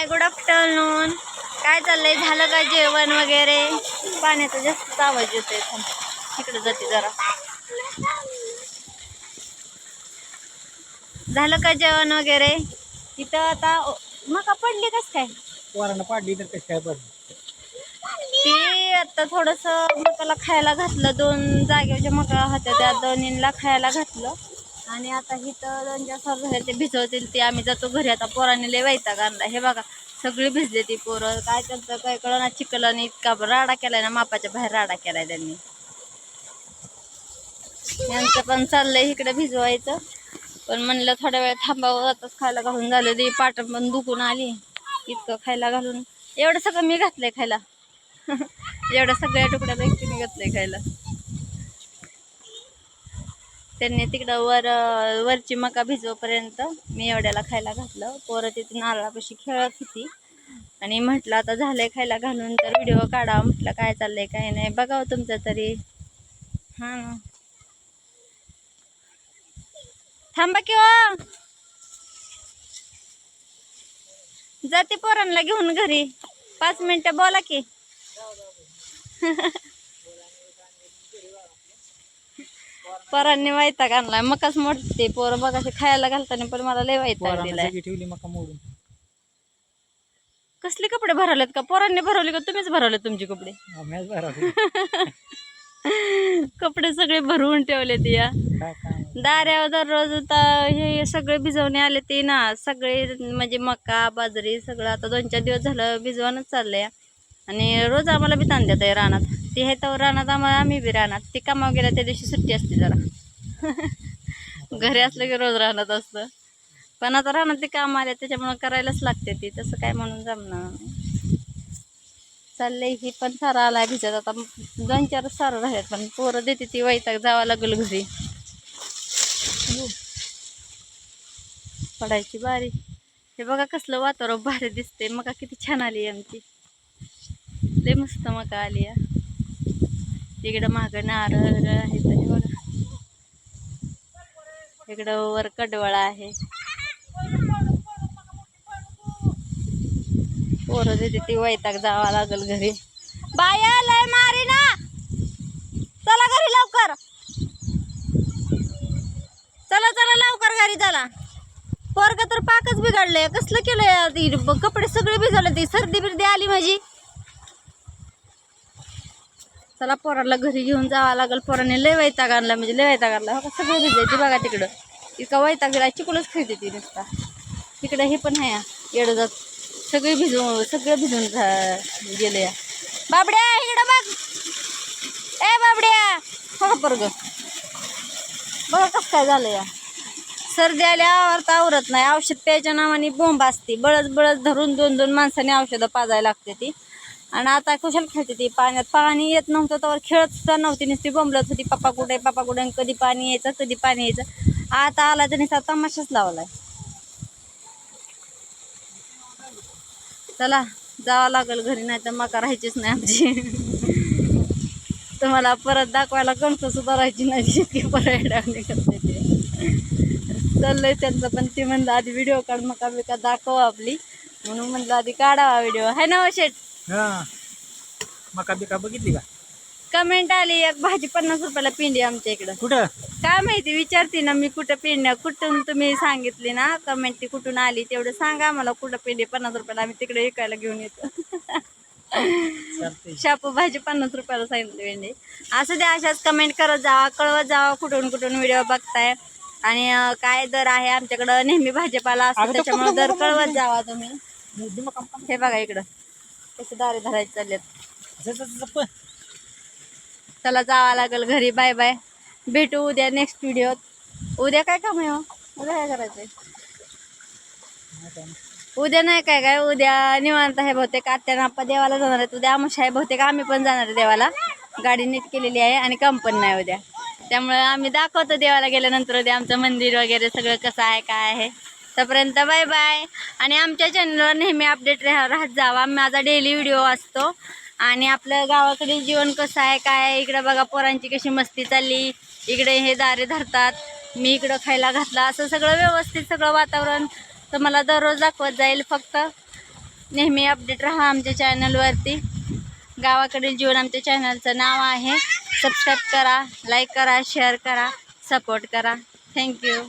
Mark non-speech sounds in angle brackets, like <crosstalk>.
Hi good afternoon काय चाललंय? झालं का जेवण वगैरे? पाण्याचा जास्त आवाज येतोय. इकडे जाते जरा. झालं का जेवण वगैरे? इथं आता मका पडली कस काय? पोरांना पाडली तर कशी काय पडली? ती आता थोडस मकाला खायला घातलं. दोन जागेवरच्या मका होत्या त्या दोन्हीला खायला घातलं. आणि आता इथं दोन चार झाले ते भिजवतील ते आम्ही जातो घरी. आता पोरांनी लय वैताग आणला हे बघा सगळी भिजले ती पोरं. काय त्यांचं काय कळना चिकलाने इतका राडा केलाय ना मापाच्या बाहेर राडा केलाय त्यांनी. यांचं पण चाललंय इकडे भिजवायचं. पण म्हणलं थोड्या वेळ थांबावं आताच खायला घालून झालं ती पाट पण दुखून आली. इतकं खायला घालून. एवढं सगळं मी घातलंय खायला. <laughs> एवढ्या सगळ्या तुकड्या मी घातलंय खायला. त्यांनी तिकडं वर वरची मका भिजवपर्यंत मी एवढ्याला खायला घातलं. पोरं तिथे नारळापाशी खेळत होती. आणि म्हटलं आता झालंय खायला घालून तर व्हिडिओ काढा. म्हटलं काय चाललंय काय नाही. बघावं तुमचं तरी. हां ना. थांबा किंवा जाते पोरांना घेऊन घरी. पाच मिनिटं बोला की. <laughs> पोरांनी वैताग आणलाय मकाच मोडते पोरं बघा अशी खायला घालताना पण मला लय वैताग पोरांना दिलाय. सगळी ठेवली मका मोडून. कसले कपडे भरवलेत का? पोरांनी भरवले का? तुम्हीच भरवले तुमचे कपडे? आम्हीच भरावली. <laughs> कपडे सगळे भरवून ठेवले ते या. काय काय दाऱ्यावर दररोज आता हे सगळे भिजवणे आले ते ना सगळे म्हणजे मका बाजरी सगळं आता दोन चार दिवस झालं भिजवणच चाललंय. आणि रोज आम्हाला बी ताण देत आहे रानात. ते हे तर रानात आम्हाला आम्ही बी रानात. ते कामावर गेल्या त्या दिवशी सुट्टी असते जरा. <laughs> घरी असलं की रोज रानात असतं. पण आता रानात ते काम आले त्याच्यामुळे करायलाच लागते ती. तसं काय म्हणून जमणार नाही. चाललंय ही पण सारा आलाय भिजत. आता दोन चार सारं राहिलेत पण पोरं देते ती वैताग. जावं लागेल घरी. पडायची बारी. हे बघा कसलं वातावरण भारी दिसते मका किती छान आली आमची. लय मस्त मका आली या इकडं मागं नारळ आहे बघा. इकडं वर कडवळा आहे. पोरं देते ती वैताग जावा लागल घरी. बाया लय मारी ना. चला घरी लवकर. चला चला लवकर घरी चला. पोरग तर पाकच बिघडलंय. कसलं केलंय? ती कपडे सगळे भिजवले ती सर्दी बिर्दी आली माझी. चला पोराला घरी घेऊन जावं लागल. पोराने लय वैताग आणला म्हणजे लय वैताग आणला. हो का? सगळं भिजले ती बघा तिकडं. इतका वैताग दिला चिकूलच खेळते ती नुसता. तिकडं हे पण आहे येडं जात सगळे भिजून सगळं भिजून झा- गेले. या बाबड्या इकडं बघ. ए बाबड्या. हो बघा पोरग? बघा कसं काय झालं या सर्दी आल्यावर तर आवरत नाही. औषध प्यायच्या नावाने बोंब असते. बळच बळच धरून दोन दोन माणसाने औषधं पाजायला लागते ती. आणि आता कुशल खेळते ती पाण्यात? पाणी येत नव्हतं तर खेळत सुद्धा नव्हती. नुसती बोंबलत होती. पप्पा कुठे पप्पा कुठे कधी पाणी यायचं कधी पाणी यायचं. आता आला तर निसा तमाशाच लावलाय. चला जावं लागेल घरी नाही तर मका राहायचीच नाही आमची. तुम्हाला परत दाखवायला कणसं सुद्धा राहायची नाही. शेती परत करते चाललंय त्यांचं पण ते म्हणलं आधी व्हिडिओ काढ मका बिका दाखव आपली. म्हणून म्हणलं आधी काढावा व्हिडिओ आहे ना शेट? हा. मका बिका बघितली का? कमेंट आली एक भाजी पन्नास रुपयाला पिंडी आमच्या इकडं. कुठं? काय माहिती विचारते ना मी कुठं पिंड्या कुठून तुम्ही सांगितली ना कमेंट ती कुठून आली तेवढं सांगा मला कुठं पिंडी पन्नास रुपयाला आम्ही तिकडे विकायला घेऊन येतो. चालतंय. शापू भाजी पन्नास रुपयाला सांगितली भेंडी. असं द्या अशाच कमेंट करत जावा कळवत जावा कुठून कुठून व्हिडिओ बघताय. आणि अं, काय दर आहे आमच्याकडं नेहमी भाजीपाला असतो अगं, त्याच्यामुळे दर कळवत जावा तुम्ही. हे बघा इकडं. कसे दारे धरायचे चाललेत. जसं जसं पण. चला जावा लागेल घरी. Bye bye. भेटू उद्या नेक्स्ट व्हिडिओत उद्या काय काम आहे हो? उद्या काय करायचंय? उद्या नाही काय काय? उद्या निवांत आहे बहुतेक. आत्यानं आप्पा देवाला जाणार आहेत. उद्या आमशा आहे. बहुतेक आम्ही पण जाणार आहे देवाला. गाडी नीट केलेली आहे आणि काम पण नाही उद्या. त्यामुळे आम्ही दाखवतो देवाला गेल्यानंतर उद्या आमचं मंदिर वगैरे सगळं कसं आहे काय आहे. तोपर्यंत बाय बाय. आणि आमच्या चॅनलवर नेहमी अपडेट राह राहत जावा. माझा डेली व्हिडिओ असतो. आणि आपलं गावाकडे जीवन कसं आहे काय इकडं बघा पोरांची कशी मस्ती चालली. इकडे हे दारे धरतात. मी इकडं खायला घातला. असं सगळं व्यवस्थित सगळं वातावरण तर मला दररोज दाखवत जाईल. फक्त नेहमी अपडेट राहा आमच्या चॅनलवरती. गावाकडील जीवन आमच्या चॅनलचं नाव आहे. सबस्क्राईब करा लाईक करा शेअर करा सपोर्ट करा. थँक्यू